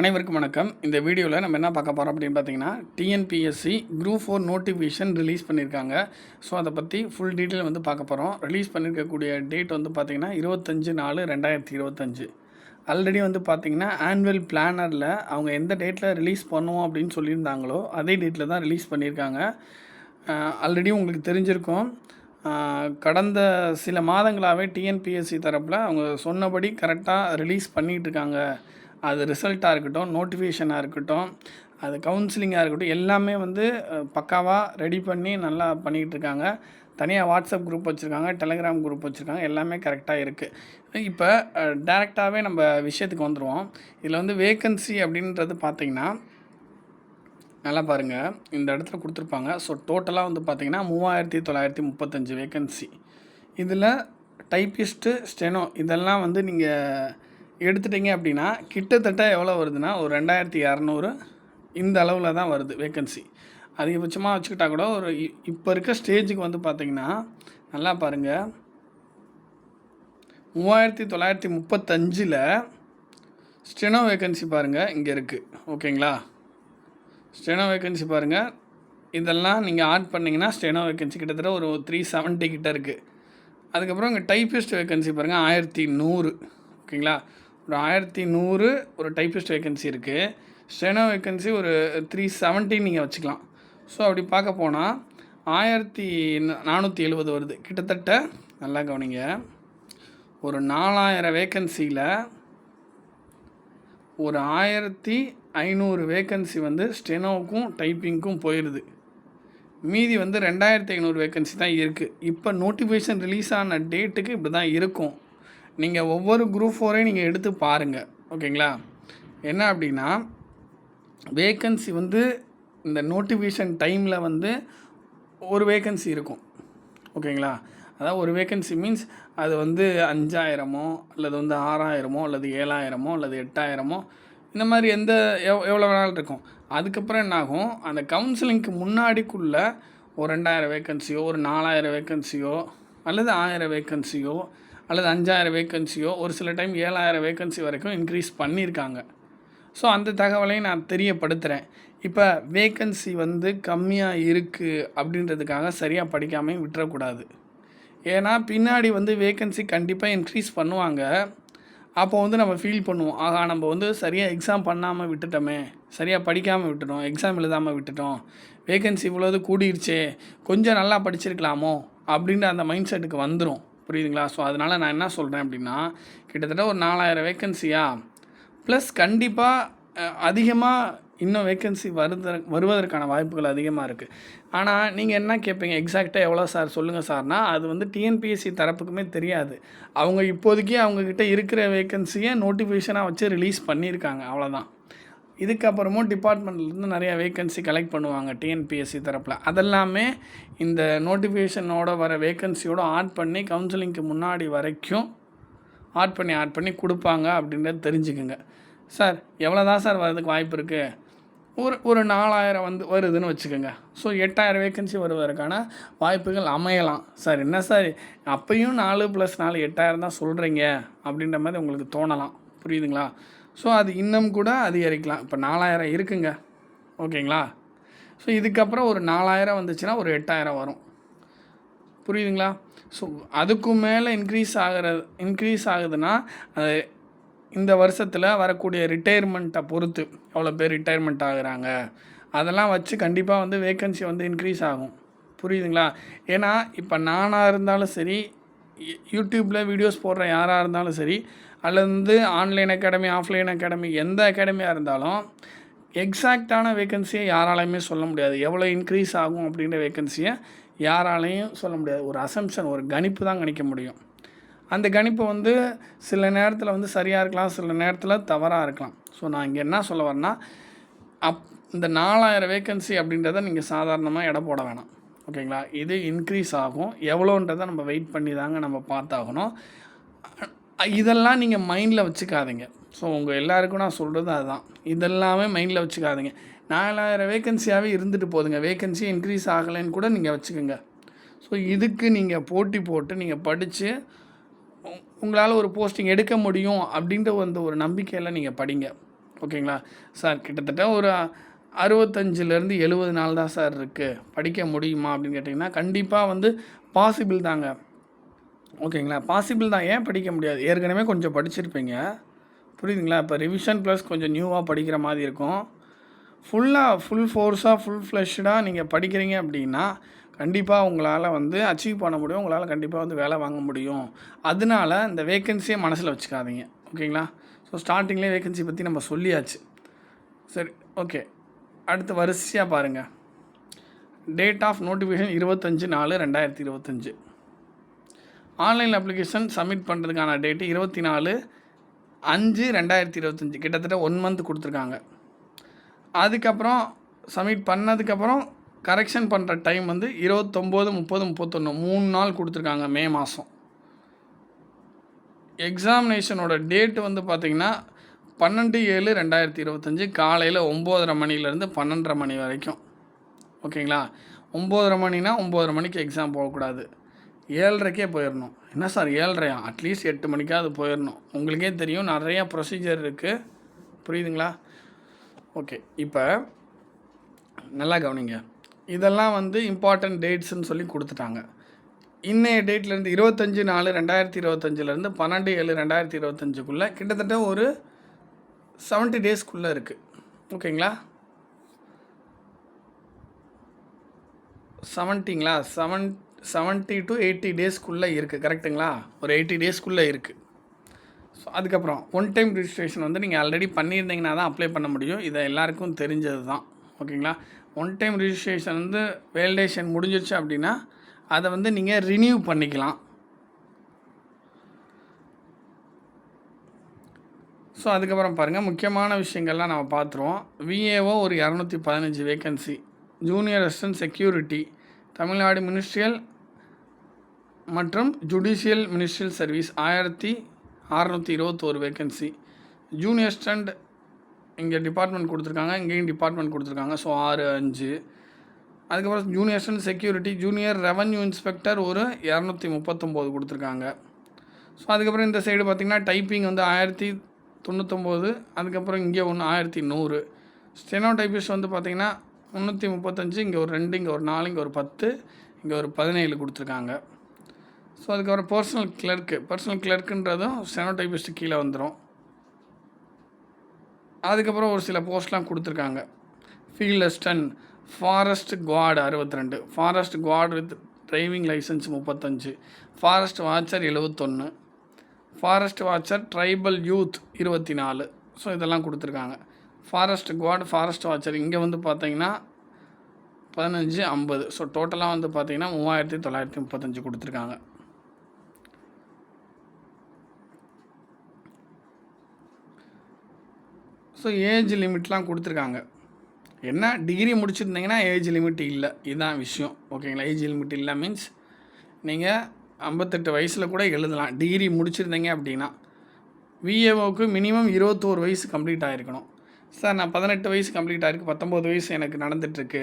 அனைவருக்கும் வணக்கம். இந்த வீடியோவில் நம்ம என்ன பார்க்க போகிறோம் அப்படின்னு பார்த்தீங்கன்னா TNPSC group four notification release பண்ணியிருக்காங்க ஸோ அதை பற்றி ஃபுல் டீட்டெயில் வந்து பார்க்க போகிறோம் ரிலீஸ் பண்ணியிருக்கக்கூடிய டேட் வந்து பார்த்திங்கன்னா இருபத்தஞ்சு நாலு ரெண்டாயிரத்தி இருபத்தஞ்சு. ஆல்ரெடி வந்து பார்த்திங்கன்னா ஆனுவல் பிளானரில் அவங்க எந்த டேட்டில் ரிலீஸ் பண்ணுவோம் அப்படின்னு சொல்லியிருந்தாங்களோ அதே டேட்டில் தான் ரிலீஸ் பண்ணியிருக்காங்க. ஆல்ரெடி உங்களுக்கு தெரிஞ்சிருக்கும். கடந்த சில மாதங்களாகவே டிஎன்பிஎஸ்சி தரப்பில் அவங்க சொன்னபடி கரெக்டாக ரிலீஸ் பண்ணிகிட்ருக்காங்க இருக்காங்க. அது ரிசல்ட்டாக இருக்கட்டும் நோட்டிஃபிகேஷனாக இருக்கட்டும் அது கவுன்சிலிங்காக இருக்கட்டும் எல்லாமே வந்து பக்காவாக ரெடி பண்ணி நல்லா பண்ணிக்கிட்டு இருக்காங்க. தனியாக வாட்ஸ்அப் குரூப் வச்சுருக்காங்க டெலகிராம் குரூப் வச்சுருக்காங்க எல்லாமே கரெக்டாக இருக்குது இப்போ டேரெக்டாகவே நம்ம விஷயத்துக்கு வந்துடுவோம் இதில் வந்து வேக்கன்சி அப்படின்றது பார்த்திங்கன்னா நல்லா பாருங்கள் இந்த இடத்துல கொடுத்துருப்பாங்க. ஸோ டோட்டலாக வந்து பார்த்திங்கன்னா மூவாயிரத்தி தொள்ளாயிரத்தி முப்பத்தஞ்சு வேக்கன்சி இதில் டைப்பிஸ்ட்டு ஸ்டெனோ இதெல்லாம் வந்து நீங்கள் எடுத்துட்டீங்க அப்படின்னா கிட்டத்தட்ட எவ்வளோ வருதுன்னா ஒரு ரெண்டாயிரத்தி இரநூறு இந்த அளவில் தான் வருது வேக்கன்சி அதிகபட்சமாக வச்சுக்கிட்டா கூட ஒரு இ- இப்போ இருக்க ஸ்டேஜுக்கு வந்து பார்த்தீங்கன்னா நல்லா பாருங்கள் மூவாயிரத்தி தொள்ளாயிரத்தி முப்பத்தஞ்சில் ஸ்டெனோ வேக்கன்சி பாருங்கள் இங்கே இருக்குது ஓகேங்களா? ஸ்டெனோ வேக்கன்சி பாருங்கள் இதெல்லாம் நீங்கள் ஆட் பண்ணிங்கன்னா ஸ்டெனோ வேக்கன்சி கிட்டத்தட்ட ஒரு த்ரீ செவன்ட்டி கிட்ட இருக்குது அதுக்கப்புறம் இங்கே டைப்பிஸ்ட் வேக்கன்சி பாருங்கள் ஆயிரத்தி நூறு. ஓகேங்களா? ஒரு ஆயிரத்தி நூறு ஒரு டைப்பிஸ்ட் வேக்கன்சி இருக்குது ஸ்டெனோ வேக்கன்சி ஒரு த்ரீ செவன்ட்டி நீங்கள் வச்சுக்கலாம். ஸோ அப்படி பார்க்க போனால் ஆயிரத்தி நானூற்றி எழுபது வருது. கிட்டத்தட்ட நல்லா கவனிங்க. ஒரு நாலாயிரம் வேக்கன்சியில் ஒரு ஆயிரத்தி ஐநூறு வேக்கன்சி வந்து ஸ்டெனோவுக்கும் டைப்பிங்க்கும் போயிடுது மீதி வந்து ரெண்டாயிரத்தி ஐநூறு வேக்கன்சி தான் இருக்குது இப்போ நோட்டிஃபிகேஷன் ரிலீஸ் ஆன டேட்டுக்கு இப்படி தான் இருக்கும். நீங்கள் ஒவ்வொரு குரூப் ஃபோரையும் நீங்கள் எடுத்து பாருங்கள் ஓகேங்களா? என்ன அப்படின்னா வேக்கன்சி வந்து இந்த நோட்டிஃபிகேஷன் டைமில் வந்து ஒரு வேக்கன்சி இருக்கும். ஓகேங்களா? அதாவது ஒரு வேக்கன்சி மீன்ஸ் அது வந்து அஞ்சாயிரமோ அல்லது வந்து ஆறாயிரமோ அல்லது ஏழாயிரமோ அல்லது எட்டாயிரமோ இந்த மாதிரி எந்த எவ் எவ்வளோ வேணாலும் இருக்கும். அதுக்கப்புறம் என்னாகும்? அந்த கவுன்சிலிங்க்கு முன்னாடிக்குள்ளே ஒரு ரெண்டாயிரம் வேக்கன்சியோ ஒரு நாலாயிரம் வேக்கன்சியோ அல்லது ஆயிரம் வேக்கன்சியோ அல்லது அஞ்சாயிரம் வேக்கன்சியோ ஒரு சில டைம் ஏழாயிரம் வேக்கன்சி வரைக்கும் இன்க்ரீஸ் பண்ணியிருக்காங்க. ஸோ அந்த தகவலையும் நான் தெரியப்படுத்துகிறேன் இப்போ வேக்கன்சி வந்து கம்மியாக இருக்குது அப்படின்றதுக்காக சரியாக படிக்காமல் விட்டுறக்கூடாது. ஏன்னா பின்னாடி வந்து வேக்கன்சி கண்டிப்பாக இன்க்ரீஸ் பண்ணுவாங்க. அப்போ வந்து நம்ம ஃபீல் பண்ணுவோம். ஆகா நம்ம வந்து சரியாக எக்ஸாம் பண்ணாமல் விட்டுட்டோமே. சரியாக படிக்காமல் விட்டுட்டோம். எக்ஸாம் எழுதாமல் விட்டுட்டோம். வேகன்சி இவ்வளோது கூடிருச்சே. கொஞ்சம் நல்லா படிச்சிருக்கலாமோ அப்படின்ற அந்த மைண்ட் செட்டுக்கு வந்துடும் புரியுதுங்களா? ஸோ அதனால் நான் என்ன சொல்கிறேன் அப்படின்னா கிட்டத்தட்ட ஒரு நாலாயிரம் வேக்கன்சியா ப்ளஸ் கண்டிப்பாக அதிகமாக இன்னும் வேக்கன்சி வருத வருவதற்கான வாய்ப்புகள் அதிகமாக இருக்குது ஆனால் நீங்கள் என்ன கேட்பீங்க எக்ஸாக்டாக எவ்வளோ சார் சொல்லுங்கள் சார்னா அது வந்து டிஎன்பிஎஸ்சி தரப்புக்குமே தெரியாது. அவங்க இப்போதைக்கு அவங்கக்கிட்ட இருக்கிற வேக்கன்சியை நோட்டிஃபிகேஷனாக வச்சு ரிலீஸ் பண்ணியிருக்காங்க. அவ்வளோதான் இதுக்கப்புறமும் டிபார்ட்மெண்ட்லேருந்து நிறையா வேக்கன்சி கலெக்ட் பண்ணுவாங்க டிஎன்பிஎஸ்சி தரப்பில். அதெல்லாமே இந்த நோட்டிஃபிகேஷனோட வர வேக்கன்சியோடு ஆட் பண்ணி கவுன்சிலிங்க்கு முன்னாடி வரைக்கும் ஆட் பண்ணி ஆட் பண்ணி கொடுப்பாங்க அப்படின்றத தெரிஞ்சுக்குங்க. சார் எவ்வளோ தான் சார் வரதுக்கு வாய்ப்பு இருக்குது ஒரு ஒரு நாலாயிரம் வந்து வருதுன்னு வச்சுக்கோங்க. ஸோ எட்டாயிரம் வேக்கன்சி வருவதற்கான வாய்ப்புகள் அமையலாம். சார் என்ன சார்? அப்பையும் நாலு ப்ளஸ் நாலு எட்டாயிரம் தான் சொல்கிறீங்க அப்படின்ற மாதிரி உங்களுக்கு தோணலாம். புரியுதுங்களா? ஸோ அது இன்னும் கூட அதிகரிக்கலாம் இப்போ நாலாயிரம் இருக்குங்க ஓகேங்களா ஸோ இதுக்கப்புறம் ஒரு நாலாயிரம் வந்துச்சுன்னா ஒரு எட்டாயிரம் வரும் புரியுதுங்களா ஸோ அதுக்கும் மேலே இன்க்ரீஸ் ஆகிறது இன்க்ரீஸ் ஆகுதுன்னா அது இந்த வருஷத்தில் வரக்கூடிய ரிட்டையர்மெண்ட்டை பொறுத்து எவ்வளோ பேர் ரிட்டையர்மெண்ட் ஆகுறாங்க அதெல்லாம் வச்சு கண்டிப்பாக வந்து வேக்கன்சி வந்து இன்க்ரீஸ் ஆகும் புரியுதுங்களா ஏன்னா இப்போ நானாக இருந்தாலும் சரி யூடியூப்பில் வீடியோஸ் போடுற யாராக இருந்தாலும் சரி அல்லது ஆன்லைன் அகாடமி ஆஃப்லைன் அகாடமி எந்த அகாடமியாக இருந்தாலும் எக்ஸாக்டான வேக்கன்சியை யாராலையுமே சொல்ல முடியாது. எவ்வளோ இன்க்ரீஸ் ஆகும் அப்படின்ற வேக்கன்சியை யாராலையும் சொல்ல முடியாது. ஒரு அசம்ஷன் ஒரு கணிப்பு தான் கணிக்க முடியும். அந்த கணிப்பு வந்து சில நேரத்தில் வந்து சரியாக இருக்கலாம் சில நேரத்தில் தவறாக இருக்கலாம். ஸோ நான் இங்கே என்ன சொல்ல வரேன்னா அப் இந்த நாலாயிரம் வேக்கன்சி அப்படின்றத நீங்கள் சாதாரணமாக எடை போட வேணாம். ஓகேங்களா? இது இன்க்ரீஸ் ஆகும். எவ்வளோன்றதை நம்ம வெயிட் பண்ணி தாங்க நம்ம பார்த்தாகணும். இதெல்லாம் நீங்கள் மைண்டில் வச்சுக்காதீங்க. ஸோ உங்கள் எல்லாருக்கும் நான் சொல்கிறது அதுதான். இதெல்லாமே மைண்டில் வச்சுக்காதீங்க. நாலாயிரம் வேக்கன்சியாகவே இருந்துட்டு போதுங்க. வேக்கன்சி இன்க்ரீஸ் ஆகலைன்னு கூட நீங்கள் வச்சுக்கோங்க. ஸோ இதுக்கு நீங்கள் போட்டி போட்டு நீங்கள் படித்து உங்களால் ஒரு போஸ்டிங் எடுக்க முடியும் அப்படின்ற அந்த ஒரு நம்பிக்கையில் நீங்கள் படிங்க. ஓகேங்களா? சார் கிட்டத்தட்ட ஒரு அறுபத்தஞ்சிலேருந்து எழுபது நாள் தான் சார் இருக்குது படிக்க முடியுமா அப்படின்னு கேட்டிங்கன்னா கண்டிப்பாக வந்து பாசிபிள் தாங்க. ஓகேங்களா? பாசிபிள் தான். ஏன் படிக்க முடியாது? ஏற்கனவே கொஞ்சம் படிச்சிருப்பீங்க. புரியுதுங்களா? இப்போ ரிவிஷன் ப்ளஸ் கொஞ்சம் நியூவாக படிக்கிற மாதிரி இருக்கும். ஃபுல்லாக ஃபுல் ஃபோர்ஸாக ஃபுல் ஃப்ளஷ்டாக நீங்கள் படிக்கிறீங்க அப்படின்னா கண்டிப்பாக உங்களால் வந்து அச்சீவ் பண்ண முடியும். உங்களால் கண்டிப்பாக வந்து வேலை வாங்க முடியும். அதனால இந்த வேக்கன்சியை மனசில் வச்சுக்காதீங்க. ஓகேங்களா? ஸோ ஸ்டார்டிங்லேயே வேகன்சி பற்றி நம்ம சொல்லியாச்சு. சரி ஓகே. அடுத்து வரிசையாக பாருங்கள் டேட் ஆஃப் நோட்டிஃபிகேஷன் இருபத்தஞ்சு நாலு ரெண்டாயிரத்தி இருபத்தஞ்சு. ஆன்லைன் அப்ளிகேஷன் சப்மிட் பண்ணுறதுக்கான டேட்டு இருபத்தி நாலு அஞ்சு ரெண்டாயிரத்தி இருபத்தஞ்சி. கிட்டத்தட்ட ஒன் மந்த் கொடுத்துருக்காங்க. அதுக்கப்புறம் சப்மிட் பண்ணதுக்கப்புறம் கரெக்ஷன் பண்ணுற டைம் வந்து இருபத்தொம்போது முப்பது முப்பத்தொன்று மூணு நாள் கொடுத்துருக்காங்க மே மாதம் எக்ஸாமினேஷனோட டேட்டு வந்து பார்த்திங்கன்னா பன்னெண்டு ஏழு ரெண்டாயிரத்தி இருபத்தஞ்சி. காலையில் ஒம்போதரை மணிலேருந்து பன்னெண்டரை மணி வரைக்கும். ஓகேங்களா? ஒம்போதரை மணினா ஒம்போதரை மணிக்கு எக்ஸாம் போகக்கூடாது. ஏழரைக்கே போயிடணும் என்ன சார் ஏழரையா அட்லீஸ்ட் எட்டு மணிக்காவது போயிடணும் உங்களுக்கே தெரியும் நிறையா ப்ரொசீஜர் இருக்குது புரியுதுங்களா? ஓகே இப்போ நல்லா கவனிங்க. இதெல்லாம் வந்து இம்பார்ட்டண்ட் டேட்ஸ்ன்னு சொல்லி கொடுத்துட்டாங்க. இன்னைய டேட்லேருந்து இருபத்தஞ்சி நாலு ரெண்டாயிரத்தி இருபத்தஞ்சிலேருந்து பன்னெண்டு ஏழு ரெண்டாயிரத்தி இருபத்தஞ்சுக்குள்ளே கிட்டத்தட்ட ஒரு செவன்ட்டி டேஸ்க்குள்ளே இருக்குது ஓகேங்களா செவன்ட்டிங்களா செவன் செவன்ட்டி டு எயிட்டி டேஸ்க்குள்ளே இருக்குது கரெக்டுங்களா ஒரு எயிட்டி டேஸ்க்குள்ளே இருக்குது ஸோ அதுக்கப்புறம் ஒன் டைம் ரிஜிஸ்ட்ரேஷன் வந்து நீங்கள் ஆல்ரெடி பண்ணியிருந்தீங்கன்னா தான் அப்ளை பண்ண முடியும். இதை எல்லாருக்கும் தெரிஞ்சது தான். ஓகேங்களா ஒன் டைம் ரிஜிஸ்ட்ரேஷன் வந்து வேலிடேஷன் முடிஞ்சிருச்சு அப்படின்னா அதை வந்து நீங்கள் ரினியூ பண்ணிக்கலாம். ஸோ அதுக்கப்புறம் பாருங்கள் முக்கியமான விஷயங்கள்லாம் நம்ம பார்த்துருவோம். விஏஓ ஒரு இரநூத்தி பதினஞ்சு vacancy junior assistant security Tamil Nadu ministerial மற்றும் ஜுடிஷியல் மினிஸ்ட்ரியல் சர்வீஸ் ஆயிரத்தி அறநூற்றி இருபத்தோரு வேக்கன்சி ஜூனியர் அசிஸ்டண்ட் இங்கே டிபார்ட்மெண்ட் கொடுத்துருக்காங்க இங்கேயும் டிபார்ட்மெண்ட் கொடுத்துருக்காங்க ஸோ ஆறு அஞ்சு. அதுக்கப்புறம் junior assistant security junior revenue inspector ஒரு இரநூத்தி முப்பத்தொம்போது கொடுத்துருக்காங்க. ஸோ அதுக்கப்புறம் இந்த சைடு பார்த்திங்கன்னா டைப்பிங் வந்து ஆயிரத்தி தொண்ணூத்தொம்போது அதுக்கப்புறம் இங்கே ஒன்று ஆயிரத்தி நூறு. ஸ்டெனோ டைப்பிஸ்ட் வந்து பார்த்திங்கன்னா முந்நூற்றி முப்பத்தஞ்சு இங்கே ஒரு ரெண்டு இங்கே ஒரு நாலு இங்கே ஒரு பத்து இங்கே ஒரு பதினேழு கொடுத்துருக்காங்க. ஸோ அதுக்கப்புறம் பர்சனல் கிளர்க்கு பர்சனல் கிளர்க்குன்றதும் செனோடைபிஸ்ட்டு கீழே வந்துடும் அதுக்கப்புறம் ஒரு சில போஸ்ட்லாம் கொடுத்துருக்காங்க. ஃபீல்ட் அஸ்டன் ஃபாரஸ்ட் குவாடு அறுபத்தி ரெண்டு forest guard with driving licence முப்பத்தஞ்சு. ஃபாரஸ்ட் வாட்சர் எழுபத்தொன்று ஃபாரஸ்ட் வாட்சர் ட்ரைபல் யூத் இருபத்தி நாலு ஸோ இதெல்லாம் கொடுத்துருக்காங்க. ஃபாரஸ்ட் குவாட் ஃபாரஸ்ட் வாட்சர் இங்கே வந்து பார்த்தீங்கன்னா பதினஞ்சு ஐம்பது. ஸோ டோட்டலாக வந்து பார்த்தீங்கன்னா மூவாயிரத்தி தொள்ளாயிரத்தி முப்பத்தஞ்சு கொடுத்துருக்காங்க. ஸோ ஏஜ் லிமிட்லாம் கொடுத்துருக்காங்க. என்ன? டிகிரி முடிச்சிருந்தீங்கன்னா ஏஜ் லிமிட் இல்லை. இதுதான் விஷயம். ஓகேங்களா ஏஜ் லிமிட் இல்லை மீன்ஸ் நீங்கள் ஐம்பத்தெட்டு வயசில் கூட எழுதலாம். டிகிரி முடிச்சிருந்தீங்க அப்படின்னா விஏஓக்கு மினிமம் இருபத்தோரு வயசு கம்ப்ளீட் ஆகிருக்கணும் சார் நான் பதினெட்டு வயசு கம்ப்ளீட் ஆகிருக்கு பத்தொம்போது வயசு எனக்கு நடந்துகிட்ருக்கு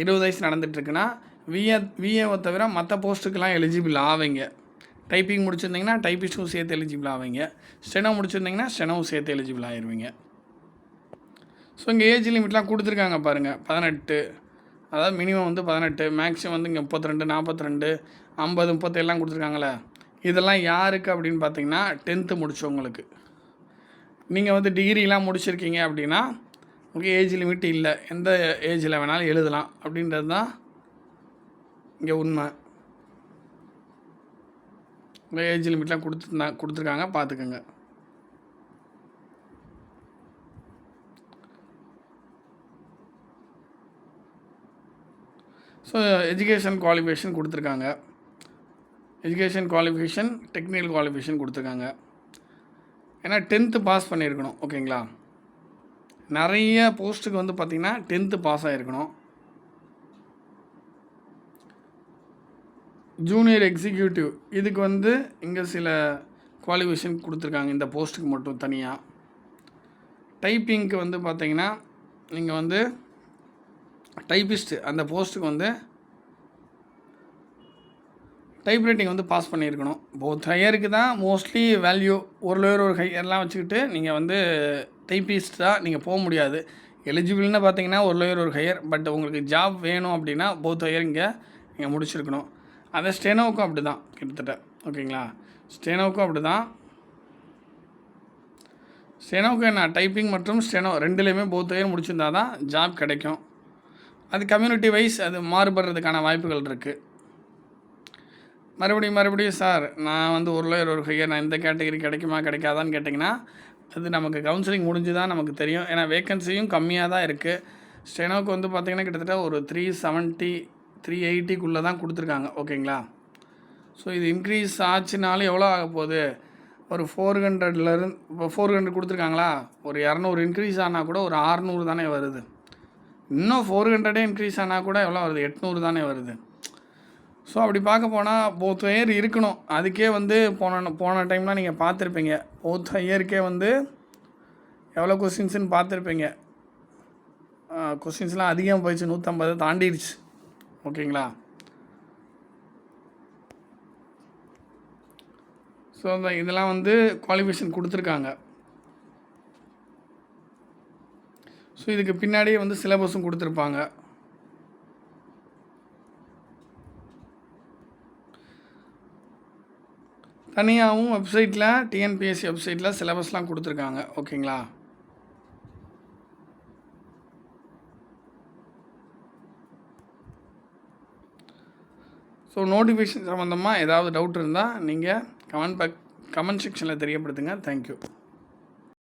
இருபது வயசு நடந்துகிட்ருக்குன்னா விஏ விஏஓ தவிர மற்ற போஸ்ட்டுக்கெலாம் எலிஜிபிள் ஆவீங்க. டைப்பிங் முடிச்சிருந்தீங்கன்னா டைப்பிஸ்ட்டும் சேர்த்து எலிஜிபிள் ஆவீங்க. ஸ்டெனோ முடிச்சிருந்தீங்கன்னா ஸ்டெனோவும் சேர்த்து எலிஜிபிள் ஆயிடுவீங்க ஸோ இங்கே ஏஜ் லிமிட்லாம் கொடுத்துருக்காங்க பாருங்கள் பதினெட்டு. அதாவது மினிமம் வந்து பதினெட்டு மேக்ஸிமம் வந்து இங்கே முப்பத்தி ரெண்டு நாற்பத்தி ரெண்டு ஐம்பது முப்பத்தேழுலாம் கொடுத்துருக்காங்களே இதெல்லாம் யாருக்கு அப்படின்னு பார்த்தீங்கன்னா டென்த்து முடிச்சவங்களுக்கு. நீங்கள் வந்து டிகிரிலாம் முடிச்சிருக்கீங்க அப்படின்னா உங்களுக்கு ஏஜ் லிமிட் இல்லை. எந்த ஏஜில் வேணாலும் எழுதலாம். அப்படின்றது தான் இங்கே உண்மை. உங்கள் ஏஜ் லிமிட்லாம் கொடுத்துருந்தா கொடுத்துருக்காங்க பார்த்துக்கோங்க ஸோ எஜுகேஷன் குவாலிஃபிகேஷன் கொடுத்துருக்காங்க. எஜுகேஷன் குவாலிஃபிகேஷன் டெக்னிக்கல் குவாலிஃபிகேஷன் கொடுத்துருக்காங்க. ஏன்னா டென்த்து பாஸ் பண்ணியிருக்கணும் ஓகேங்களா? நிறைய போஸ்ட்டுக்கு வந்து பார்த்திங்கன்னா டென்த்து பாஸ் ஆகிருக்கணும் ஜூனியர் எக்ஸிக்யூட்டிவ் இதுக்கு வந்து இங்கே சில குவாலிஃபிகேஷன் கொடுத்துருக்காங்க இந்த போஸ்ட்டுக்கு மட்டும் தனியாக டைப்பிங்க்கு வந்து பார்த்திங்கன்னா நீங்கள் வந்து டைபிஸ்ட்டு அந்த போஸ்ட்டுக்கு வந்து டைப்ரைட்டிங் வந்து பாஸ் பண்ணியிருக்கணும். போத் ஹையருக்கு தான் மோஸ்ட்லி வேல்யூ ஒரு லோயர் ஒரு ஹையர்லாம் வச்சுக்கிட்டு நீங்கள் வந்து டைப்பிஸ்ட் தான் நீங்கள் போக முடியாது. எலிஜிபிள்னு பார்த்தீங்கன்னா ஒரு லோயர் ஒரு ஹையர் பட் உங்களுக்கு ஜாப் வேணும் அப்படின்னா போத் ஹையர் இங்கே நீங்கள் முடிச்சிருக்கணும். அதை ஸ்டெனோவுக்கும் அப்படி தான் கிட்டத்தட்ட. ஓகேங்களா? ஸ்டெனோவுக்கும் அப்படி தான் ஸ்டெனோவுக்கு என்ன டைப்பிங் மற்றும் ஸ்டெனோ ரெண்டுலேயுமே போத் ஹையர் முடிச்சிருந்தா தான் ஜாப் கிடைக்கும். அது கம்யூனிட்டி வைஸ் அது மாறுபடுறதுக்கான வாய்ப்புகள் இருக்குது மறுபடியும் மறுபடியும் சார் நான் வந்து ஒரு லேயர் ஒரு ஹையர் நான் இந்த கேட்டகரி கிடைக்குமா கிடைக்காதான்னு கேட்டிங்கன்னா அது நமக்கு கவுன்சிலிங் முடிஞ்சு தான் நமக்கு தெரியும். ஏன்னா வேக்கன்சியும் கம்மியாக தான் இருக்குது ஸ்டெனோக்கு வந்து பார்த்திங்கன்னா கிட்டத்தட்ட ஒரு த்ரீ செவன்ட்டி த்ரீ எயிட்டிக்குள்ளே தான் கொடுத்துருக்காங்க. ஓகேங்களா? ஸோ இது இன்க்ரீஸ் ஆச்சுனாலும் எவ்வளோ ஆக போகுது? ஒரு ஃபோர் ஹண்ட்ரட்லேருந்து இப்போ ஃபோர் ஹண்ட்ரட் கொடுத்துருக்காங்களா? ஒரு இரநூறு இன்க்ரீஸ் ஆனால் கூட ஒரு ஆறுநூறு தானே வருது. இன்னும் ஃபோர் ஹண்ட்ரடே இன்க்ரீஸ் ஆனால் கூட எவ்வளோ வருது? எட்நூறு தானே வருது. ஸோ அப்படி பார்க்க போனால் போத் இயர் இருக்கணும். அதுக்கே வந்து போன போன டைம்லாம் நீங்கள் பார்த்துருப்பீங்க. போத் இயருக்கே வந்து எவ்வளோ கொஸ்டின்ஸ்னு பார்த்துருப்பீங்க. கொஸ்டின்ஸ்லாம் அதிகம் போயிடுச்சு. நூற்றம்பது தாண்டிடுச்சு. ஓகேங்களா? ஸோ அந்த இதெல்லாம் வந்து குவாலிஃபிகேஷன் கொடுத்துருக்காங்க. ஸோ இதுக்கு பின்னாடியே வந்து சிலபஸும் கொடுத்துருப்பாங்க. தனியாகவும் வெப்சைட்டில் டிஎன்பிஎஸ்சி வெப்சைட்டில் சிலபஸ்லாம் கொடுத்துருக்காங்க. ஓகேங்களா? ஸோ நோட்டிஃபிகேஷன் சம்மந்தமாக ஏதாவது டவுட் இருந்தால் நீங்கள் கமெண்ட் பேக் கமெண்ட் செக்ஷனில் தெரியப்படுத்துங்க. தேங்க்யூ